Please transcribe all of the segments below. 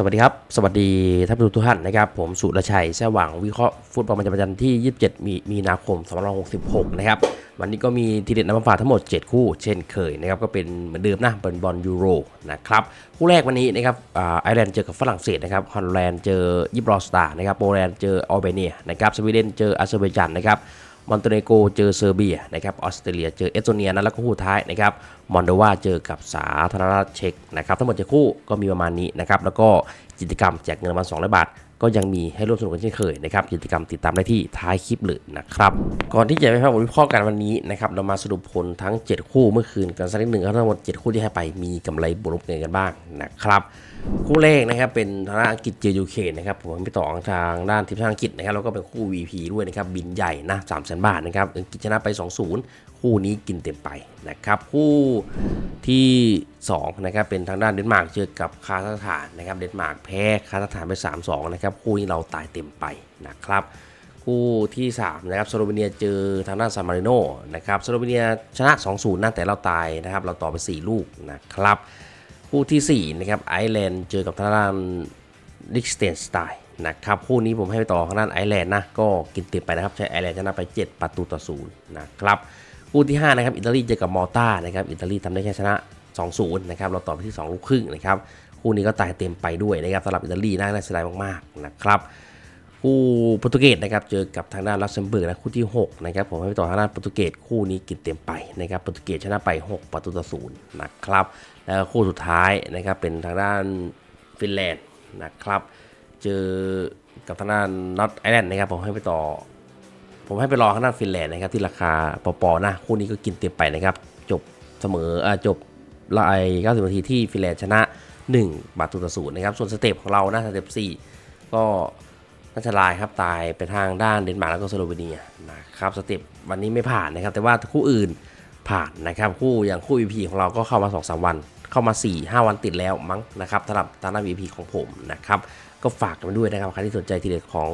สวัสดีครับ สวัสดีท่านผู้ชมทุกท่านนะครับ ผมสุรชัยแซ่หวังวิเคราะห์ฟุตบอลประจำวันที่ 27 มีมีนาคม 2566 นะครับ วันนี้ก็มีทีเด็ดนำมาฝากทั้งหมด 7 คู่เช่นเคยนะครับ ก็เป็นเหมือนเดิมนะเป็นบอลยูโรนะครับ คู่แรกวันนี้นะครับอ่าไอร์แลนด์เจอกับฝรั่งเศสนะครับฮอลแลนด์เจอยิบรอสตาร์นะครับโปแลนด์เจออัลเบเนียนะครับสวีเดนเจออาเซอร์ไบจานนะครับ มอนเตเนโกเจอเซอร์เบียนะครับออสเตรเลียเจอเอสโตเนียนะแล้วก็คู่ท้ายนะครับมอนโดวาเจอกับสาธารณรัฐเช็กนะครับทั้งหมดจะคู่ก็มีประมาณนี้นะครับแล้วก็กิจกรรมแจกเงินรางวัล200บาท ก็ยังมีให้ร่วมสนุกกันเช่นเคยนะครับกิจกรรมติดตามได้ที่ท้ายคลิปเลยนะครับ ก่อนที่จะไปฟังบทวิเคราะห์กันวันนี้นะครับเรามาสรุปผลทั้ง 7 คู่เมื่อคืนกันสักนิดหนึ่งครับทั้งหมด 7 คู่ที่ให้ไปมีกำไรบวกลบเงินกันบ้างนะครับคู่แรกนะครับเป็นทางด้านอังกฤษเจอยูเครนนะครับผมไปต่อทางด้านทีมชาติอังกฤษนะครับแล้วก็เป็นคู่ VP ด้วยนะครับบินใหญ่นะ3 0 0 0 0 0บาทนะครับอังกฤษชนะไป 2-0 คู่นี้กินเต็มไปนะครับคู่ที่ 2 นะครับ เป็นทางด้านเดนมาร์กเจอกับคาซัคสถานนะครับเดนมาร์กแพ้คาซัคสถานไป 3-2 นะครับ คู่นี้เราตายเต็มไปนะครับ คู่ที่ 3 นะครับสโลเวเนียเจอทางด้านซานมาริโนนะครับสโลเวเนียชนะ 2-0นะแต่เราตายนะครับ เราต่อไป 4 ลูกนะครับ คู่ทีสี่ 4 นะครับไอร์แลนด์เจอกับทางด้านลิกสเตนสไตน์นะครับ คู่นี้ผมให้ไปต่อทางด้านไอร์แลนด์นะก็กินเต็มไปนะครับ ใช้ไอร์แลนด์ชนะไป 7 ประตูต่อศูนย์นะครับ คู่ที่5นะครับอิตาลีเจอกับมอลตานะครับอิตาลีทำได้แค่ชนะ 2-0นะครับเราต่อไปที่ 2 ลูกครึ่งนะครับคู่นี้ก็ตายเต็มไปด้วยนะครับสำหรับอิตาลีน่าเสียดายมากๆนะครับคู่โปรตุเกสนะครับเจอกับทางด้านลักเซมเบิร์กนะคู่ที่6นะครับผมให้ไปต่อทางด้านโปรตุเกสคู่นี้กินเต็มไปนะครับโปรตุเกสชนะไป 6 ประตูต่อศูนย์นะครับแล้วคู่สุดท้ายนะครับเป็นทางด้านฟินแลนด์นะครับเจอกับทางด้านนอตไอแลนด์นะครับผมให้ไปต่อ ผมให้ไปรอข้างหน้าฟินแลนด์นะครับที่ราคาปอๆนะคู่นี้ก็กินเต็มไปนะครับ จบเสมออ่าจบลาย90 นาทีที่ฟินแลนด์ชนะ1ประตูต่อศูนย์นะครับ ส่วนสเต็ปของเรานะสเต็ป4ก็น่าจะลายครับตายไปทางด้านเดนมาร์กแล้วก็สโลวีเนียนะครับสเต็ปวันนี้ไม่ผ่านนะครับ แต่ว่าคู่อื่นผ่านนะครับคู่อย่างคู่ VP ของเราก็เข้ามา2อสวัน เข้ามา 4 5 วันติดแล้วมั้งนะครับสำหรับทางด้าน VP ของผมนะครับ ก็ฝากกันไปด้วยนะครับใครที่สนใจทีเด็ดของ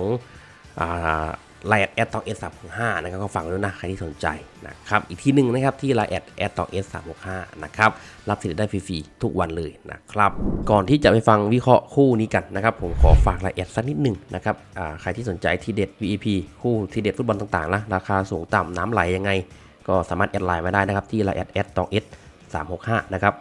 ไลน์แอดตองเอสสามห้านะครับก็ฝากไว้ด้วยนะ ใครที่สนใจนะครับ อีกที่หนึ่งนะครับที่ไลน์แอดแอดตองเอสสามห้านะครับ รับสิทธิ์ได้ฟรีๆ ทุกวันเลยนะครับ ก่อนที่จะไปฟังวิเคราะห์คู่นี้กันนะครับ ผมขอฝากรายละเอียดสักนิดหนึ่งนะครับอ่าใครที่สนใจทีเด็ด VEP คู่ทีเด็ดฟุตบอลต่างๆนะราคาสูงต่ำน้ำไหลยังไง ก็สามารถแอดไลน์มาได้นะครับที่ไลน์แอดแอดตองเอสสามหกห้านะครับ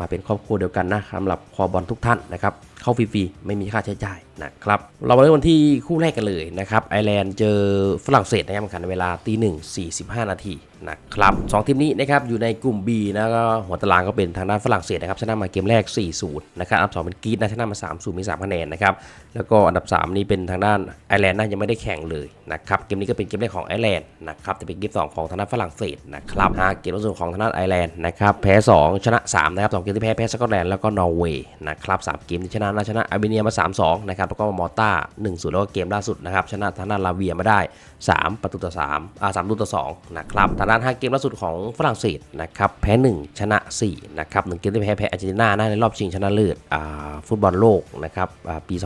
มาเป็นครอบครัวเดียวกันนะสำหรับคอบอลทุกท่านนะครับเข้าฟรีๆไม่มีค่าใช้จ่ายนะครับเรามาเริ่มกันที่คู่แรกกันเลยนะครับไอร์แลนด์เจอฝรั่งเศสนะครับแข่งขันเวลาตีหนึ่งสี่สิบห้านาทีนะครับสองทีมนี้นะครับอยู่ในกลุ่ม B นะก็หัวตารางก็เป็นทางด้านฝรั่งเศสนะครับชนะมาเกมแรก 4-0 นะครับอันดับสองเป็นกรีซนะชนะมา 3-0 มี 3 คะแนนนะครับแล้วก็อันดับ 3 นี้เป็นทางด้านไอร์แลนด์นะยังไม่ได้แข่งเลยนะครับเกมนี้ก็เป็นเกมแรกของไอร์แลนด์นะครับแต่เป็นเกมสองของทางด้านฝรั่งเศสนะครับหาเกมล่าสุดของทางด้านไอร์แลนด์นะครับแพ้ 2 ชนะ3นะครับสองเกมที่แพ้แพ้สกอตแลนด์แล้วก็นอร์เวย์นะครับสามเกมที่ชนะนะชนะอาร์เมเนียมา 3-2 นะครับ แล้วก็มอลตา1-0 แล้วก็เกมล่าสุดนะครับ ชนะทางด้านลาเวียมาได้ 3 ประตูต่อ3อ่า3ประตูต่อ2นะครับทางด้าน5เกมล่าสุดของฝรั่งเศสนะครับแพ้ 1 ชนะ 4 นะครับหนึ่งเกมที่แพ้แพ้อาร์เจนตินานะในรอบชิงชนะเลิศอ่าฟุตบอลโลกนะครับอ่าปี 2023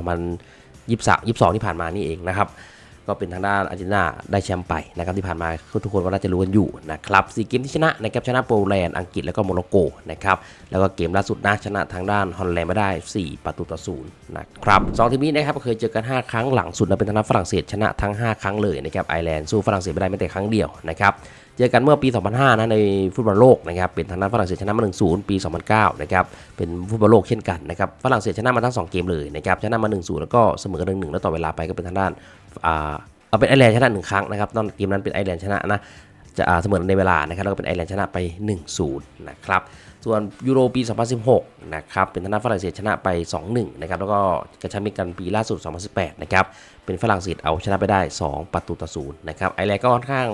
22 ที่ผ่านมานี่เองนะครับ ก็เป็นทางด้านอาร์เจนตินาได้แชมป์ไปนะครับที่ผ่านมาทุกคนก็น่าจะรู้กันอยู่นะครับสี่เกมที่ชนะนะครับชนะโปแลนด์อังกฤษแล้วก็โมร็อกโกนะครับแล้วก็เกมล่าสุดนะชนะทางด้านฮอลแลนด์ไม่ได้ 4 ประตูต่อศูนย์นะครับสองทีมนี้นะครับเคยเจอกัน 5 ครั้งหลังสุดนะเป็นทางด้านฝรั่งเศสชนะทั้ง 5 ครั้งเลยนะครับไอร์แลนด์สู้ฝรั่งเศสไม่ได้แม้แต่ครั้งเดียวนะครับ เจอกันเมื่อปี 2005 นะในฟุตบอลโลกนะครับเป็นทางด้านฝรั่งเศสชนะมา 1-0 ปี 2009 นะครับเป็นฟุตบอลโลกเช่นกันนะครับฝรั่งเศสชนะมาทั้ง 2 เกมเลยนะครับชนะมา 1-0 แล้วก็เสมอกัน1-1 แล้วต่อเวลาไปก็เป็นทางด้านอ่าเอาเป็นไอร์แลนด์ชนะหนึ่งครั้งนะครับตอนเกมนั้นเป็นไอร์แลนด์ชนะนะจะอ่าเสมอในเวลานะครับแล้วก็เป็นไอร์แลนด์ชนะไป 1-0 นะครับส่วนยูโรปี 2016 นะครับเป็นทางด้านฝรั่งเศสชนะไป 2-1 นะครับแล้วก็กระชับมิตรกันปีล่าสุด 2018 นะครับเป็นฝรั่งเศสเอาชนะไปได้ 2 ประตูต่อศูนย์นะครับไอร์แลนด์ก็ค่อนข้าง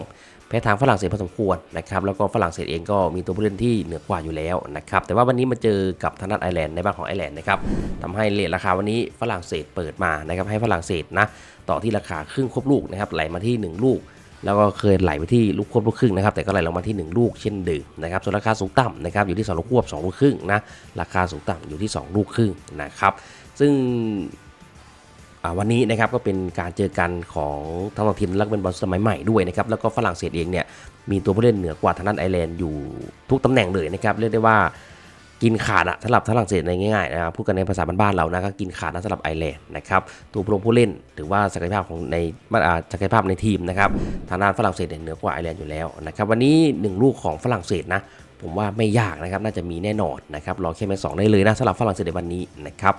แพ้ทางฝรั่งเศสพอสมควรนะครับแล้วก็ฝรั่งเศสเองก็มีตัวผู้เล่นที่เหนือกว่าอยู่แล้วนะครับแต่ว่าวันนี้มาเจอกับทางด้านไอร์แลนด์ในบ้านของไอร์แลนด์นะครับทำให้เลทราคาวันนี้ฝรั่งเศสเปิดมานะครับให้ฝรั่งเศสนะต่อที่ราคาครึ่งครบลูกนะครับไหลมาที่ 1 ลูกแล้วก็เคยไหลไปที่ลูกควบลูกครึ่งนะครับแต่ก็ไหลลงมาที่ 1 ลูกเช่นเดิมนะครับส่วนราคาสูงต่ำนะครับอยู่ที่2ลูกควบ2ลูกครึ่งนะราคาสูงต่ำอยู่ที่ 2 ลูกครึ่งนะครับซึ่ง วันนี้นะครับก็เป็นการเจอกันของทั้งสองทีมและเป็นบอลสมัยใหม่ด้วยนะครับแล้วก็ฝรั่งเศสเองเนี่ยมีตัวผู้เล่นเหนือกว่าทางด้านไอร์แลนด์อยู่ทุกตำแหน่งเลยนะครับเรียกได้ว่ากินขาดอะสำหรับฝรั่งเศสในง่ายๆนะครับพูดกันในภาษาบ้านๆเรานะก็กินขาดนะสำหรับไอร์แลนด์นะครับตัวผู้ลงผู้เล่นถือว่าศักยภาพของในอ่าศักยภาพในทีมนะครับทางด้านฝรั่งเศสเหนือกว่าไอร์แลนด์อยู่แล้วนะครับวันนี้หนึ่งลูกของฝรั่งเศสนะผมว่าไม่ยากนะครับน่าจะมีแน่นอนนะครับรอแค่แมตช์สองได้เลยนะสำหรับฝรั่งเศสในวันนี้นะครับ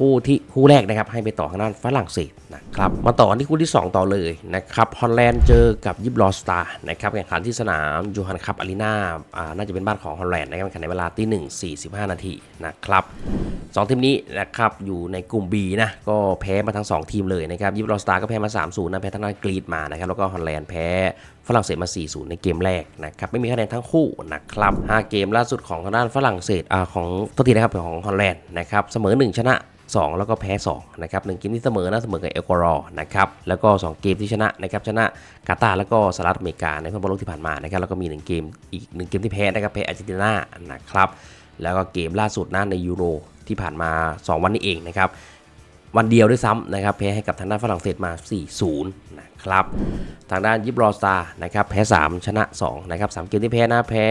คู่ที่คู่แรกนะครับให้ไปต่อทางด้านฝรั่งเศสนะครับมาต่อที่คู่ที่ 2 ต่อเลยนะครับฮอลแลนด์เจอกับยิบลอสตานะครับแข่งขันที่สนามยูฮันคัพอารีนาอ่าน่าจะเป็นบ้านของฮอลแลนด์นะครับแข่งขันในเวลาที่หนึ่งสี่สิบห้านาทีนะครับสองทีมนี้นะครับอยู่ในกลุ่ม B นะก็แพ้มาทั้ง 2 ทีมเลยนะครับยิบลอสตาก็แพ้มา3-0นะแพ้ทางด้านกรีดมานะครับแล้วก็ฮอลแลนด์แพ้ ฝรั่งเศสมา 4-0 ในเกมแรกนะครับไม่มีคะแนนทั้งคู่นะครับ5เกมล่าสุดของทางด้านฝรั่งเศสอ่าของตัวทีนะครับของฮอลแลนด์นะครับเสมอ 1 ชนะ 2 แล้วก็แพ้ 2 นะครับหเกมที่เสมอนะเสมอกับเอลกวารอนะครับแล้วก็ 2 เกมที่ชนะนะครับชนะกาตาร์แล้วก็สหรัฐอเมริกาในฟุตบอลโลกที่ผ่านมานะครับแล้วก็มี 1 เกมอีก 1 เกมที่แพ้นะครับแพ้อาร์เจนตินานะครับแล้วก็เกมล่าสุดนะในยูโรที่ผ่านมา 2 วันนี้เองนะครับ วันเดียวด้วยซ้ำนะครับแพ้ให้กับทางด้านฝรั่งเศสมา 4-0 นะครับ ทางด้านยิบรอสตานะครับแพ้ 3 ชนะ 2 นะครับ 3 เกมที่แพ้นะแพ้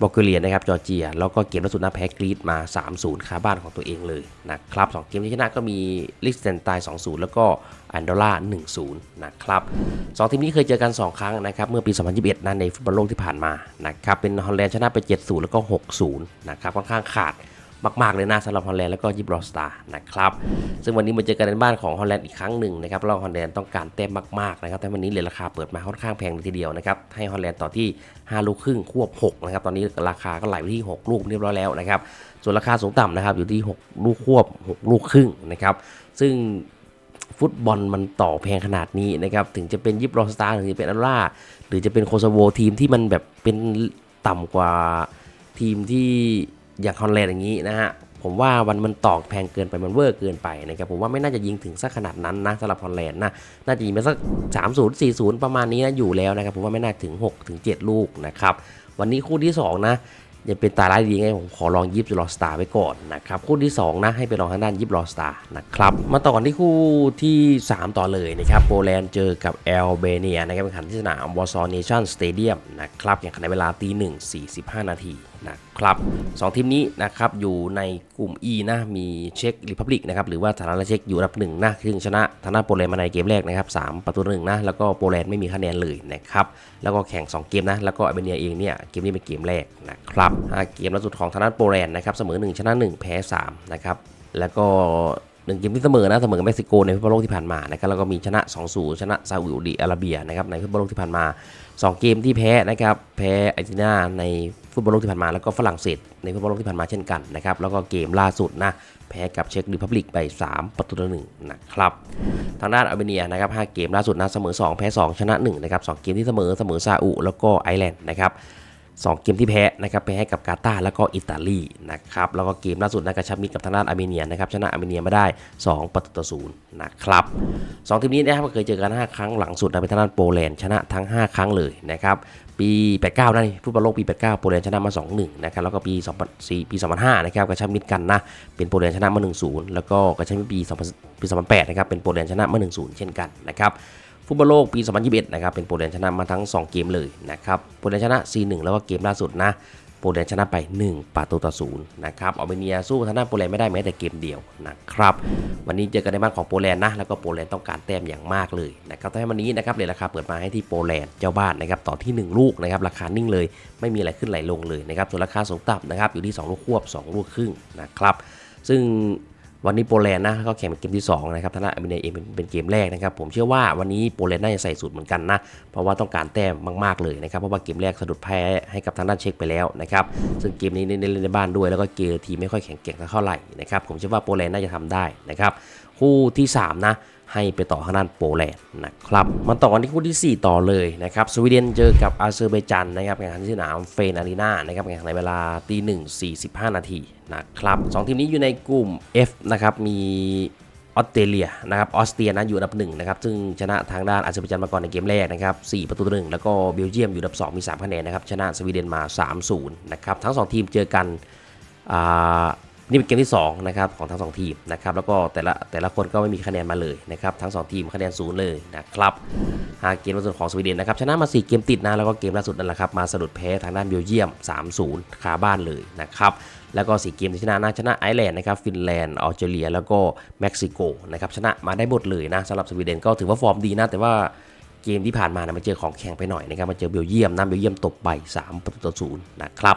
บอลแกเรียนะครับจอร์เจีย แล้วก็เกมล่าสุดนะแพ้กรีซมา 3-0 คาบ้านของตัวเองเลยนะครับ2เกมที่ชนะก็มีลิสเซนไตน์2-0 แล้วก็อันดอร่า1-0 นะครับสองทีมนี้เคยเจอกัน 2 ครั้งนะครับเมื่อปี 2021นะในฟุตบอลโลกที่ผ่านมานะครับเป็นฮอลแลนด์ชนะไป 7-0 แล้วก็ 6-0 นะครับค่อนข้างขาด มาก ๆ เลยนะสำหรับฮอลแลนด์แล้วก็ยิบรอสตาร์นะครับซึ่งวันนี้มาเจอกันในบ้านของฮอลแลนด์อีกครั้งหนึ่งนะครับแล้วฮอลแลนด์ต้องการแต้มมากๆนะครับแต่วันนี้เลยราคาเปิดมาค่อนข้างแพงเลยทีเดียวนะครับให้ฮอลแลนด์ต่อที่5ลูกครึ่งควบ6นะครับตอนนี้ราคาก็ไหลไปที่ 6 ลูกเรียบร้อยแล้วนะครับส่วนราคาสูงต่ำนะครับอยู่ที่ 6 ลูกควบ 6 ลูกครึ่งนะครับซึ่งฟุตบอลมันต่อแพงขนาดนี้นะครับถึงจะเป็นยิปโรสตาร์ถึงจะเป็นอัลล่าหรือจะเป็นโคซโวทีมที่มันแบบเป็นต่ำกว่าทีมที่ อย่างฮอลแลนด์อย่างนี้นะฮะผมว่าวันมันตอกแพงเกินไปมันเวอร์เกินไปนะครับผมว่าไม่น่าจะยิงถึงสักขนาดนั้นนะสำหรับฮอลแลนด์นะน่าจะยิงไปสัก 3 0 4 0 ประมาณนี้นะอยู่แล้วนะครับผมว่าไม่น่าถึง 6 ถึง 7 ลูกนะครับวันนี้คู่ที่ 2 นะยังเป็นตาร้ายดีไงผมขอลองยิปลอสตาร์ไว้ก่อนนะครับคู่ที่ 2 นะให้ไปลองทางด้านยิปลอสตาร์นะครับมาต่อกันที่คู่ที่ 3 ต่อเลยนะครับโปแลนด์เจอกับแอลเบเนียนะครับเป็นขันที่สนามวอร์ซอเนชั่นสเตเดียมนะครับอย่างขันในเวลาตีหนึ่งสี่สิบห้านาที นะครับสองทีมนี้นะครับอยู่ในกลุ่ม E นะมีเช็กริพับลิกนะครับหรือว่าสาธารณรัฐเช็กอยู่อันดับหนึ่งนะซึ่งชนะทางด้านโปแลนด์มาในเกมแรกนะครับสามประตูหนึ่งนะแล้วก็โปแลนด์ไม่มีคะแนนเลยนะครับแล้วก็แข่ง 2 เกมนะแล้วก็อเมเนียเองเนี่ยเกมนี้เป็นเกมแรกนะครับเกมล่าสุดของทางด้านโปแลนด์นะครับเสมอ 1 ชนะ 1 แพ้3นะครับแล้วก็หนึ่งเกมที่เสมอนะเสมอกับเม็กซิโกในฟุตบอลโลกที่ผ่านมานะครับแล้วก็มีชนะ 2-0 ชนะซาอุดิอาระเบียนะครับในฟุตบอลโลกที่ผ่านมา 2 เกมที่แพ้นะครับแพ้อาร์เจนตินาในฟุตบอลโลกที่ผ่านมาแล้วก็ฝรั่งเศสในฟุตบอลโลกที่ผ่านมาเช่นกันนะครับแล้วก็เกมล่าสุดนะแพ้กับเช็กริพับลิกไป 3 ประตูต่อหนึ่งนะครับทางด้านอาร์เมเนียนะครับ5เกมล่าสุดนะเสมอ 2 แพ้ 2 ชนะ1นะครับ2เกมที่เสมอเสมอซาอุแล้วก็ไอร์แลนด์นะครับ สองเกมที่แพ้นะครับแพ้ให้กับกาตาร์แล้วก็อิตาลีนะครับแล้วก็เกมล่าสุดนะกระชับมิตรกับทางด้านอาร์เมเนียนะครับชนะอาร์เมเนียมาได้ 2 ประตูต่อศูนย์นะครับสองทีมนี้นะครับเคยเจอกัน 5 ครั้งหลังสุดนะเป็นทางด้านโปแลนด์ชนะทั้ง 5 ครั้งเลยนะครับปี 89นั่นฟุตบอลโลกปี 89 โปแลนด์ชนะมา 2-1 นะครับ แล้วก็ปี2004ปี 2005 นะครับกระชับมิตรกันนะ เป็นโปแลนด์ชนะมา 1-0 แล้วก็กระชับมิตรปี 2000ปี2008นะครับ เป็นโปแลนด์ชนะมา 1-0 เช่นกันนะครับ ฟุตบอลโลกปี 2021 นะครับ เป็นโปแลนด์ชนะมาทั้ง 2 เกมเลยนะครับ โปแลนด์ชนะ 4-1 แล้วก็เกมล่าสุดนะ โปแลนด์ชนะไป 1 ประตูต่อศูนย์นะครับอาร์เมเนียสู้ทางด้านโปแลนด์ไม่ได้แม้แต่เกมเดียวนะครับ วันนี้เจอกันในบ้านของโปแลนด์นะ แล้วก็โปแลนด์ต้องการแต้มอย่างมากเลยนะครับแต่วันนี้นะครับเลยราคาเปิดมาให้ที่โปแลนด์เจ้าบ้านนะครับ ต่อที่ 1 ลูกนะครับ ราคานิ่งเลย ไม่มีอะไรขึ้นไหลลงเลยนะครับ ส่วนราคาสูงต่ำนะครับ อยู่ที่ 2 ลูกควบ 2 ลูกครึ่งนะครับ ซึ่ง วันนี้โปแลนด์นะก็แข่งเป็นเกมที่2นะครับทางด้านอาร์เมเนียเองเป็นเกมแรกนะครับผมเชื่อว่าวันนี้โปแลนด์น่าจะใส่สูตรเหมือนกันนะเพราะว่าต้องการแต้มมากๆเลยนะครับเพราะว่าเกมแรกสะดุดแพ้ให้กับทางด้านเช็กไปแล้วนะครับซึ่งเกมนี้เน้นเล่นในบ้านด้วยแล้วก็เกมทีไม่ค่อยแข็งแกร่งเท่าไหร่นะครับผมเชื่อว่าโปแลนด์น่าจะทำได้นะครับคู่ที่3นะ ให้ไปต่อทางด้านโปแลนด์นะครับมาต่อกันที่คู่ที่ 4 ต่อเลยนะครับสวีเดนเจอกับอาเซอร์ไบจันนะครับแข่งขันที่สนามเฟนอารีนานะครับแข่งขันในเวลาตีหนึ่งสี่สิบห้านาทีนะครับสองทีมนี้อยู่ในกลุ่ม F นะครับมีออสเตรเลียนะครับออสเตรียนะอยู่อันดับหนึ่งนะครับซึ่งชนะทางด้านอาเซอร์ไบจันมาก่อนในเกมแรกนะครับ4ประตูต่อหนึ่งแล้วก็เบลเยียมอยู่อันดับ 2 มี3คะแนนนะครับชนะสวีเดนมา 3-0นะครับทั้ง 2 ทีมเจอกันอ่า นี่เป็นเกมที่2นะครับของทั้ง 2 ทีมนะครับแล้วก็แต่ละแต่ละคนก็ไม่มีคะแนนมาเลยนะครับทั้ง 2 ทีมคะแนนศูนย์เลยนะครับหาเกมล่าสุดของสวีเดนนะครับชนะมา 4 เกมติดนะแล้วก็เกมล่าสุดนั่นแหละครับมาสะดุดแพ้ทางด้านเบลเยียม 3-0คาบ้านเลยนะครับแล้วก็สีเกมที่ชนะนะชนะไอร์แลนด์นะครับฟินแลนด์ออสเตรเลีย แล้วก็เม็กซิโกนะครับชนะมาได้หมดเลยนะสำหรับสวีเดนก็ถือว่าฟอร์มดีนะแต่ว่า เกมที่ผ่านมานะมันเจอของแข็งไปหน่อยนะครับมาเจอเบลเยียมนะเบลเยียมตบไป3ประตูต่อศูนย์นะครับ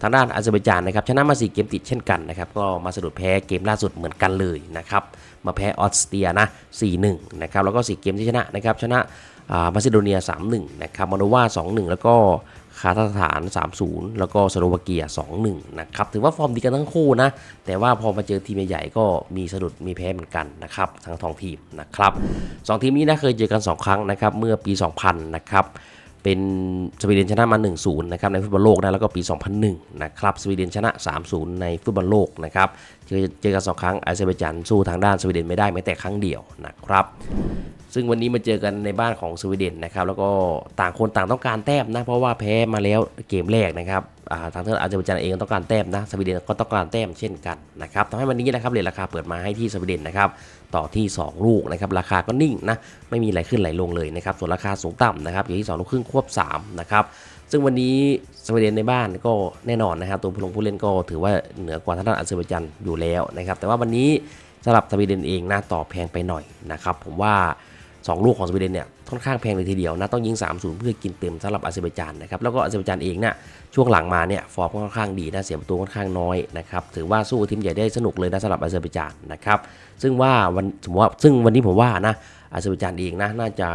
ทางด้านอาเซอร์ไบจานนะครับชนะมา4เกมติดเช่นกันนะครับก็มาสะดุดแพ้เกมล่าสุดเหมือนกันเลยนะครับมาแพ้ออสเตรียนะ4-1นะครับแล้วก็4เกมที่ชนะนะครับชนะอ่ามาซิโดเนีย 3-1 นะครับมอนโดวา 2-1 แล้วก็ คาซัคสถาน 3-0 แล้วก็สโลวาเกีย 2-1 นะครับ ถือว่าฟอร์มดีกันทั้งคู่นะ แต่ว่าพอมาเจอทีมใหญ่ๆก็มีสะดุดมีแพ้เหมือนกันนะครับทั้งสองทีมนะครับสองทีมนี้นะเคยเจอกัน 2 ครั้งนะครับเมื่อปี 2000 นะครับ เป็นสวีเดนชนะมา 1-0 นะครับในฟุตบอลโลกนะแล้วก็ปี 2001 นะครับสวีเดนชนะ 3-0 ในฟุตบอลโลกนะครับเจอเจอกันสองครั้งอาเซอร์ไบจานสู้ทางด้านสวีเดนไม่ได้แม้แต่ครั้งเดียวนะครับซึ่งวันนี้มาเจอกันในบ้านของสวีเดนนะครับแล้วก็ต่างคนต่างต้องการแต้มนะเพราะว่าแพ้มาแล้วเกมแรกนะครับ ทางเทอร์อาเซอร์ไจานเองก็ต้องการแต้มนะสวีเดนก็ต้องการแต้มเช่นกันนะครับทำให้วันนี้นะครับเรทราคาเปิดมาให้ที่สวีเดนนะครับต่อที่ 2 ลูกนะครับราคาก็นิ่งนะไม่มีไหลขึ้นไหลลงเลยนะครับส่วนราคาสูงต่ำนะครับอยู่ที่2ลูกครึ่งควบ3นะครับซึ่งวันนี้สวีเดนในบ้านก็แน่นอนนะครับตัวผู้ลงผู้เล่นก็ถือว่าเหนือกว่าทางด้านอาเซอร์ไบจานอยู่แล้วนะครับแต่ว่าวันนี้สำหรับสวีเดนเองนะต่อแพงไปหน่อยนะครับผมว่า 2 ลูกของสวีเดนเนี่ยค่อนข้างแพงเลยทีเดียวนะต้องยิง 3-0 เพื่อกินเต็มสำหรับอาเซอร์ไบจานนะครับแล้วก็อาเซอร์ไบจานเองเนี่ยช่วงหลังมาเนี่ยฟอร์มค่อนข้างดีนะเสียประตูค่อนข้างน้อยนะครับถือว่าสู้ทีมใหญ่ได้สนุกเลยนะสำหรับอาเซอร์ไบจานนะครับซึ่งว่าวันสมมติว่าซึ่งวันนี้ผมว่านะอาเซอร์ไบจานเองนะน่าจะ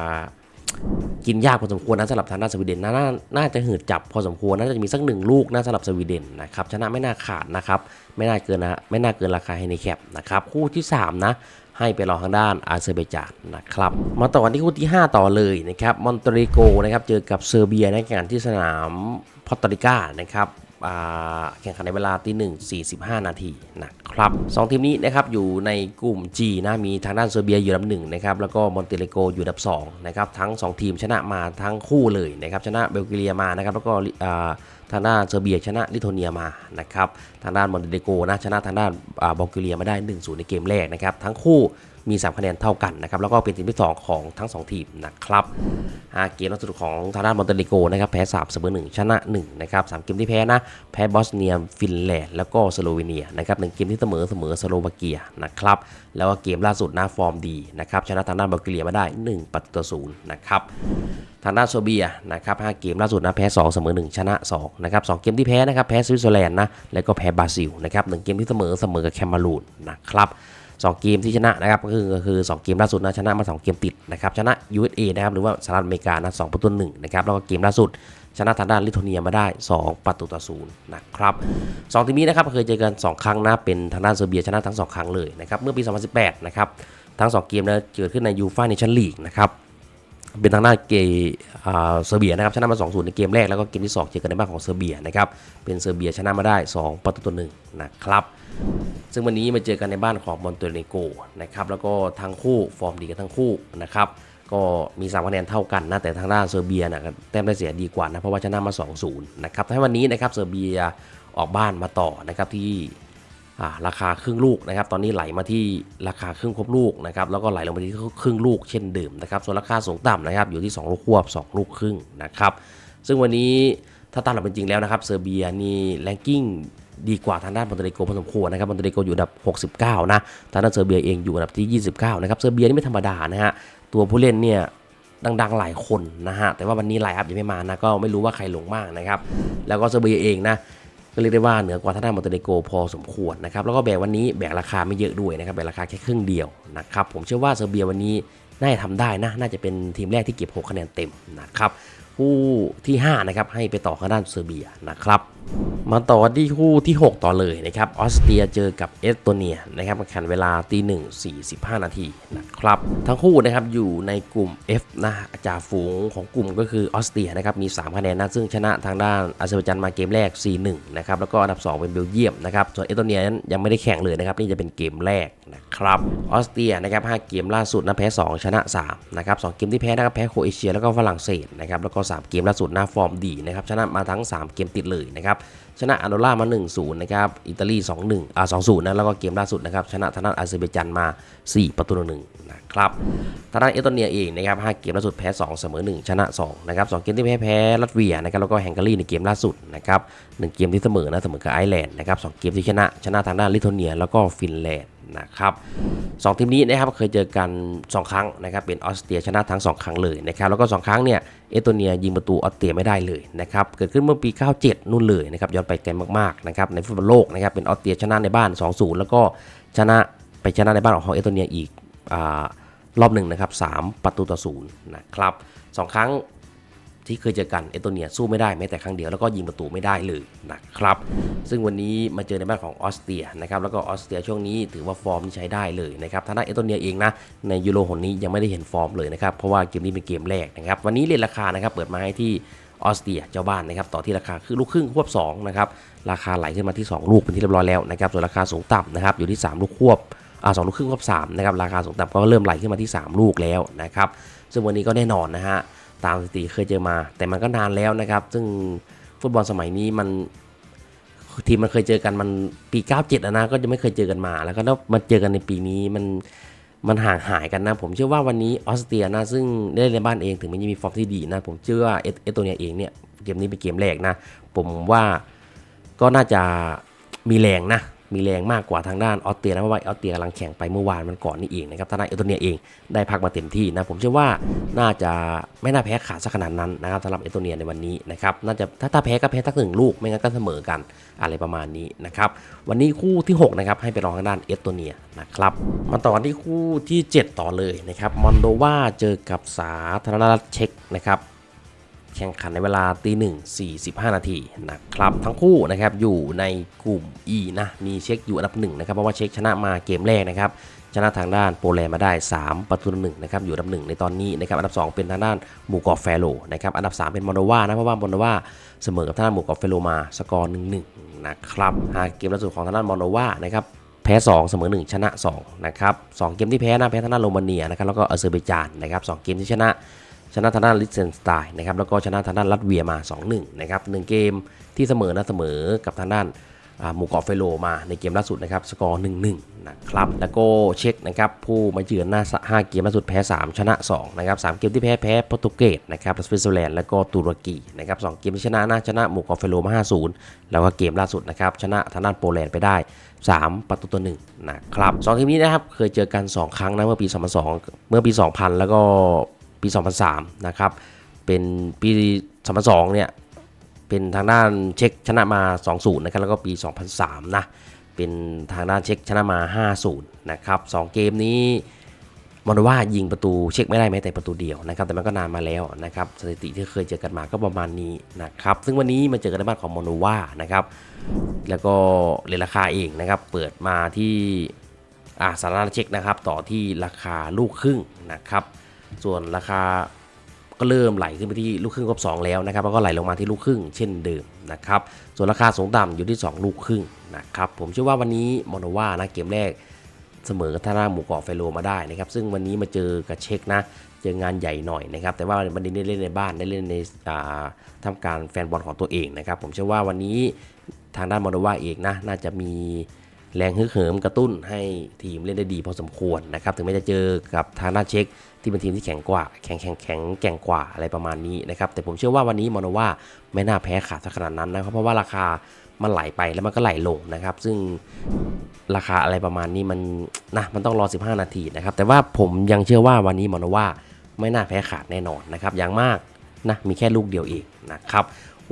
กินยากพอสมควรนะสำหรับทางด้านสวีเดนนะนาน่าจะหืดจับพอสมควรน่าจะมีสักหนึ่งลูกนะสำหรับสวีเดนนะครับชนะไม่น่าขาดนะครับไม่น่าเกินนะไม่น่าเกินราคาให้ในแคปนะครับคู่ที่สามนะ ให้ไปรอทางด้านอาเซอร์ไบจานนะครับมาต่อกันที่คู่ที่ 5 ต่อเลยนะครับมอนเตเรโกนะครับเจอกับเซอร์เบียในแข่งขันที่สนามพอตตริก้านะครับแข่งขันในเวลาตีหนึ่งสี่สิบห้านาทีนะครับสองทีมนี้นะครับอยู่ในกลุ่ม G นะมีทางด้านเซอร์เบียอยู่อันดับหนึ่งนะครับแล้วก็มอนเตเรโกอยู่อันดับสองนะครับทั้งสองทีมชนะมาทั้งคู่เลยนะครับชนะเบลกิเรียมานะครับแล้วก็ ทางด้านเซอร์เบียชนะลิโทเนียมานะครับทางด้านมอนเตเนโกนะชนะทางด้านบอลแกเรียมาได้ 1-0 ในเกมแรกนะครับทั้งคู่มี 3 คะแนนเท่ากันนะครับแล้วก็เป็นทีมที่ 2 ของทั้ง 2 ทีมนะครับเกมล่าสุดของทางด้านมอนเตเนโกนะครับแพ้3เสมอ1ชนะ1นะครับสามเกมที่แพ้นะแพ้บอสเนียฟินแลนด์แล้วก็สโลวีเนียนะครับหนึ่งเกมที่เสมอเสมอสโลวาเกียนะครับแล้วก็เกมล่าสุดนะฟอร์มดีนะครับชนะทางด้านบอลแกเรียมาได้ 1 ประตูต่อศูนย์นะครับ ทางด้านโซเบียนะครับ5เกมล่าสุดนะแพ้2เสมอ1ชนะ2นะครับ2เกมที่แพ้นะครับแพ้สวิตเซอร์แลนด์นะแล้วก็แพ้บราซิลนะครับ1เกมที่เสมอเสมอกับแคมารูนนะครับ2เกมที่ชนะนะครับก็คือก็คือ 2 เกมล่าสุดนะชนะมา 2 เกมติดนะครับชนะ USA นะครับหรือว่าสหรัฐอเมริกานะ2ประตูหนึ่งนะครับแล้วก็เกมล่าสุด ชนะทางด้านลิโทเนียมาได้ 2 ประตูต่อศูนย์นะครับสองทีมนี้นะครับเคยเจอกัน 2 ครั้งนะเป็นทางด้านเซอร์เบียชนะทั้ง 2 ครั้งเลยนะครับเมื่อปี 2018 นะครับทั้ง 2 เกมนะเกิดขึ้นในยูฟ่าเนชั่นลีกนะครับ เป็นทางด้านเกเซอร์เบียนะครับชนะมา 2-0 ในเกมแรกแล้วก็เกมที่ 2 เจอกันในบ้านของเซอร์เบียนะครับเป็นเซอร์เบียชนะมาได้ 2 ประตูต่อหนึ่งนะครับซึ่งวันนี้มาเจอกันในบ้านของมอนเตเนโกนะครับแล้วก็ทั้งคู่ฟอร์มดีกันทั้งคู่นะครับก็มี3คะแนนเท่ากันนะแต่ทางด้านเซอร์เบียนะแต้มได้เสียดีกว่านะเพราะว่าชนะมา 2-0 นะครับให้วันนี้นะครับเซอร์เบียออกบ้านมาต่อนะครับที่ ราคาครึ่งลูกนะครับ ตอนนี้ไหลมาที่ราคาครึ่งครบลูกนะครับ แล้วก็ไหลลงไปที่ครึ่งลูกเช่นเดิมนะครับ ส่วนราคาสูงต่ำนะครับ อยู่ที่ 2 ลูกควบ 2 ลูกครึ่งนะครับ ซึ่งวันนี้ถ้าตามหลักเป็นจริงแล้วนะครับเซอร์เบียนี่แรงกิ้งดีกว่าทางด้านมอนเตเนโกพอสมควรนะครับมอนเตเนโกอยู่อันดับ 69 นะ ทางด้านเซอร์เบียเองอยู่อันดับที่ 29 นะครับ เซอร์เบียนี่ไม่ธรรมดานะฮะ ตัวผู้เล่นเนี่ยดังๆหลายคนนะฮะ แต่ว่าวันนี้ไลน์อัพยังไม่มานะ ก็ไม่รู้ว่าใครลงมากนะครับ แล้วก็เซอร์เบียเองนะ ก็เรียกได้ว่าเหนือกว่าท่าน้ามอนเตเนโกพอสมควรนะครับแล้วก็แบกวันนี้แบกราคาไม่เยอะด้วยนะครับแบกราคาแค่ครึ่งเดียวนะครับผมเชื่อว่าเซอร์เบียวันนี้น่าจะทำได้นะน่าจะเป็นทีมแรกที่เก็บ 6 คะแนนเต็มนะครับ คู่ที่ 5 นะครับ ให้ไปต่อทางด้านเซอร์เบียนะครับ มาต่อที่คู่ที่ 6 ต่อเลยนะครับออสเตรียเจอกับเอสโตเนียนะครับแข่งเวลาตีหนึ่งสี่สิบห้านาทีนะครับ ทั้งคู่นะครับอยู่ในกลุ่ม F นะจ่าฝูงของกลุ่มก็คือออสเตรียนะครับมี 3 คะแนนนะซึ่งชนะทางด้านอาเซอร์ไบจานมาเกมแรก 4-1 นะครับ แล้วก็อันดับ 2 เป็นเบลเยียมนะครับ ส่วนเอสโตเนียนั้นยังไม่ได้แข่งเลยนะครับ นี่จะเป็นเกมแรกนะครับออสเตรียนะครับ5เกมล่าสุดนะแพ้ 2 ชนะ3นะครับ2เกมที่แพ้นะครับแพ้โครเอเชียแล้วก็ฝรั่งเศสนะครับแล้วก็3เกมล่าสุดหน้าฟอร์มดีนะครับชนะมาทั้ง 3 เกมติดเลยนะครับชนะอันโดล่ามา 1-0 นะครับ อิตาลี 2-1 อ่า 2-0 นะ แล้วก็เกมล่าสุดนะครับ ชนะทางด้านอาเซอร์ไบจันมา 4 ประตูต่อหนึ่งนะครับทางด้านเอสโตเนียเองนะครับ 5 เกมล่าสุดแพ้ 2 เสมอ 1 ชนะ 2 นะครับ 2 เกมที่แพ้แพ้ลัตเวียนะครับ แล้วก็แฮงการีในเกมล่าสุดนะครับ 1 เกมที่เสมอนะ เสมอกับไอร์แลนด์นะครับ 2 เกมที่ชนะ ชนะทางด้านลิทัวเนีย แล้วก็ฟินแลนด์ นะครับสองทีมนี้นะครับเคยเจอกัน 2 ครั้งนะครับเป็นออสเตรียชนะทั้ง 2 ครั้งเลยนะครับแล้วก็ 2 ครั้งเนี่ยเอสโตเนียยิงประตูออสเตรียไม่ได้เลยนะครับเกิดขึ้นเมื่อปี 97 นู่นเลยนะครับย้อนไปไกลมากๆนะครับในฟุตบอลโลกนะครับเป็นออสเตรียชนะในบ้าน 2-0 แล้วก็ชนะไปชนะในบ้านของเอสโตเนียอีกอรอบหนึ่งนะครับ3ประตูต่อศูนย์นะครับสองครั้ง ที่เคยเจอกันเอสโตเนียสู้ไม่ได้แม้แต่ครั้งเดียวแล้วก็ยิงประตูไม่ได้เลยนะครับ ซึ่งวันนี้มาเจอในบ้านของออสเตรียนะครับแล้วก็ออสเตรียช่วงนี้ถือว่าฟอร์มนี่ใช้ได้เลยนะครับทางด้านเอสโตเนียเองนะในยูโรหนนี้ยังไม่ได้เห็นฟอร์มเลยนะครับเพราะว่าเกมนี้เป็นเกมแรกนะครับวันนี้เรียนราคานะครับเปิดมาให้ที่ออสเตรียเจ้าบ้านนะครับต่อที่ราคาคือลูกครึ่งควบ2นะครับราคาไหลขึ้นมาที่ 2 ลูกเป็นที่เรียบร้อยแล้วนะครับส่วนราคาสูงต่ำนะครับอยู่ที่ 3 ลูกควบอ่าสองลูกครึ่งควบ3นะครับราคาสูงต่ำก็เริ่มไหลขึ้นมาที่ 3 ลูกแล้วนะครับซึ่งวันนี้ก็แน่นอนนะฮะ ตามสถิติเคยเจอมา แต่มันก็นานแล้วนะครับ ซึ่งฟุตบอลสมัยนี้มันทีมมันเคยเจอกันมันปี 97นะก็จะไม่เคยเจอกันมา แล้วก็มาเจอกันในปีนี้มันมันห่างหายกันนะ ผมเชื่อว่าวันนี้ออสเตรียนะซึ่งได้ในบ้านเองถึงมันจะมีฟอร์มที่ดีนะ ผมเชื่อว่าเอเอสโตเนียเองเนี่ยเกมนี้เป็นเกมแรกนะ ผมว่าก็น่าจะมีแรงนะ มีแรงมากกว่าทางด้านออสเตรียนะเพราะว่าออสเตรียกำลังแข่งไปเมื่อวานมันก่อนนี่เองนะครับทางด้านเอสโตเนียเองได้พักมาเต็มที่นะผมเชื่อว่าน่าจะไม่น่าแพ้ขาดสักขนาดนั้นนะครับสำหรับเอสโตเนียในวันนี้นะครับน่าจะถ้าถ้าแพ้ก็แพ้ทักหนึ่งลูกไม่งั้นก็เสมอกันอะไรประมาณนี้นะครับวันนี้คู่ที่6นะครับให้ไปรองทางด้านเอสโตเนียนะครับมาต่อที่คู่ที่ 7 ต่อเลยนะครับมอนโดวาเจอกับสาธารณรัฐเช็กนะครับ แข่งขันในเวลาตีหนึ่งสี่สิบห้านาทีนะครับทั้งคู่นะครับอยู่ในกลุ่ม E นะมีเช็คอยู่อันดับหนึ่งนะครับเพราะว่าเช็คชนะมาเกมแรกนะครับชนะทางด้านโปแลนด์มาได้ 3 ประตูต่อหนึ่งนะครับอยู่อันดับหนึ่งในตอนนี้นะครับอันดับ 2 เป็นทางด้านหมู่เกาะแฟโรนะครับอันดับ 3 เป็นมอนโดวานะเพราะว่ามอนโดวาเสมอกับทางด้านหมู่เกาะแฟโรมาสกอร์หนึ่งหนึ่งนะครับหากเกมล่าสุดของทางด้านมอนโดวานะครับแพ้ 2 เสมอ 1 ชนะ 2 นะครับสองเกมที่แพ้นะแพ้ทางด้านโรมาเนียนะครับแล้วก็อาเซอร์ไบจานนะครับสองเกมที่ชนะ ชนะทางด้านลิเซนสไตน์นะครับแล้วก็ชนะทางด้านลัตเวียมา 2-1 นะครับหนึ่งเกมที่เสมอนะเสมอกับทางด้านหมู่เกาะเฟโลมาในเกมล่าสุดนะครับสกอร์ 1-1 นะครับ แล้วก็เช็คนะครับผู้มาเยือนหน้า 5 เกมล่าสุดแพ้ 3 ชนะ 2 นะครับ 3 เกมที่แพ้ แพ้โปรตุเกสนะครับสวิตเซอร์แลนด์แล้วก็ตุรกีนะครับ 2 เกมที่ชนะน่าชนะหมู่เกาะเฟโลมา 5-0 แล้วก็เกมล่าสุดนะครับชนะทางด้านโปแลนด์ไปได้ 3 ประตูต่อ1นะครับสองทีมนี้นะครับเคยเจอกัน 2 ครั้งนะเมื่อปี 2002 เมื่อปี 2000 แล้วก็ ปี 2003 นะครับ เป็นปี 2002 เนี่ย เป็นทางด้านเช็คชนะมา 2-0 นะครับ แล้วก็ปี 2003 นะ เป็นทางด้านเช็คชนะมา 5-0 นะครับ 2 เกมนี้มอนว่ายิงประตูเช็คไม่ได้แม้แต่ประตูเดียวนะครับ แต่มันก็นานมาแล้วนะครับ สถิติที่เคยเจอกันมาก็ประมาณนี้นะครับ ซึ่งวันนี้มาเจอกันในบ้านของมอนว่านะครับ แล้วก็เรนราคาเองนะครับ เปิดมาที่อ่าสาธารณรัฐเช็คนะครับ ต่อที่ราคาลูกครึ่งนะครับ ส่วนราคาก็เริ่มไหลขึ้นไปที่ลูกครึ่งครบ2 แล้วนะครับแล้วก็ไหลลงมาที่ลูกครึ่งเช่นเดิมนะครับส่วนราคาสูงต่ำอยู่ที่ 2 ลูกครึ่งนะครับผมเชื่อว่าวันนี้มอนโนวานะเกมแรกเสมอกัท่าหน้าหมู่เกาะไฟโลมาได้นะครับซึ่งวันนี้มาเจอกับเช็คนะเจองานใหญ่หน่อยนะครับแต่ว่ามันนี้ได้เล่นในบ้านได้เล่นในอ่าทำการแฟนบอลของตัวเองนะครับผมเชื่อว่าวันนี้ทางด้านมอนโนวาเองนะน่าจะมี แรงฮึกเหิมกระตุ้นให้ทีมเล่นได้ดีพอสมควรนะครับถึงแม้จะเจอกับทางด้านเช็คที่เป็นทีมที่แข็งกว่าแข็งแข็งแข็งแกร่งกว่าอะไรประมาณนี้นะครับแต่ผมเชื่อว่าวันนี้มอนว่าไม่น่าแพ้ขาดขนาดนั้นนะครับเพราะว่าราคามันไหลไปแล้วมันก็ไหลลงนะครับ ซึ่งราคาอะไรประมาณนี้มันนะมันต้องรอ 15 นาทีนะครับ แต่ว่าผมยังเชื่อว่าวันนี้มอนว่าไม่น่าแพ้ขาดแน่นอนนะครับ อย่างมากนะมีแค่ลูกเดียวเองนะครับ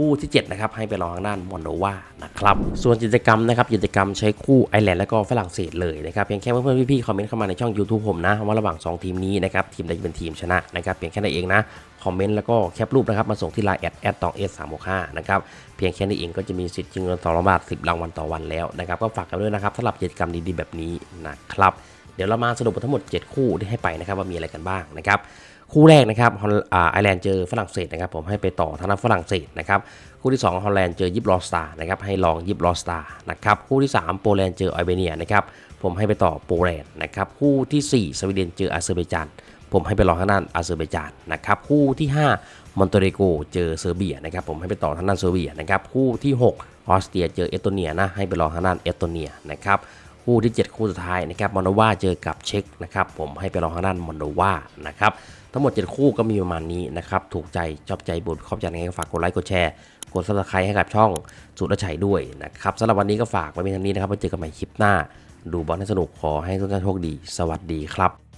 คู่ที่ 7 นะครับ ให้ไปรองทางด้านมอนโดวานะครับ ส่วนกิจกรรมนะครับกิจกรรมใช้คู่ไอร์แลนด์และก็ฝรั่งเศสเลยนะครับเพียงแค่เพื่อนๆพี่ๆคอมเมนต์เข้ามาในช่อง YouTube ผมนะ ว่าระหว่าง 2 ทีมนี้นะครับทีมใดเป็นทีมชนะนะครับเพียงแค่นั้นเองนะคอมเมนต์แล้วก็แคปรูปนะครับมาส่งที่ไลน์แอดแอดตองเอสสามหกห้านะครับเพียงแค่นี้เองก็จะมีสิทธิ์ชิงเงินสองร้อยบาทสิบรางวัลต่อวันแล้วนะครับก็ฝากกันด้วยนะครับสำหรับกิจกรรมดีๆแบบนี้นะครับเดี๋ยวเรามาสรุปทั้งหมด 7 คู่ที่ให้ไปนะครับว่ามีอะไรกันบ้างนะครับ คู่แรกนะครับฮอลไอร์แลนด์เจอฝรั่งเศสนะครับผมให้ไปต่อทางฝรั่งเศสนะครับคู่ที่2ฮอลแลนด์เจอยิปลอสตาร์นะครับให้ลองยิปลอสตาร์นะครับคู่ที่ 3 โปแลนด์เจออัลเบเนียนะครับผมให้ไปต่อโปแลนด์นะครับคู่ทีสี่4 สวีเดนเจออาเซอร์ไบจานผมให้ไปรองทางด้านอาเซอร์ไบจานนะครับคู่ที่ 5 มอนเตเรโกเจอเซอร์เบียนะครับผมให้ไปต่อทางด้านเซอร์เบียนะครับคู่ที่ 6 ออสเตรียเจอเอสโตเนียนะให้ไปรองทางด้านเอสโตเนียนะครับคู่ที่ 7 คู่สุดท้ายนะครับมอนโดวาเจอกับเช็กนะครับผมให้ไปรองทางด้านมอนโดวานะครับ ทั้งหมด 7 คู่ก็มีประมาณนี้นะครับ ถูกใจ ชอบใจบุญขอบใจยังไงก็ฝากกดไลค์ กดแชร์ กดซับสไครต์ให้กับช่องสุรชัยด้วยนะครับสำหรับวันนี้ก็ฝากไว้เพียงเท่านี้นะครับไว้เจอกันใหม่คลิปหน้า ดูบอลให้สนุกขอให้ทุกท่านโชคดี สวัสดีครับ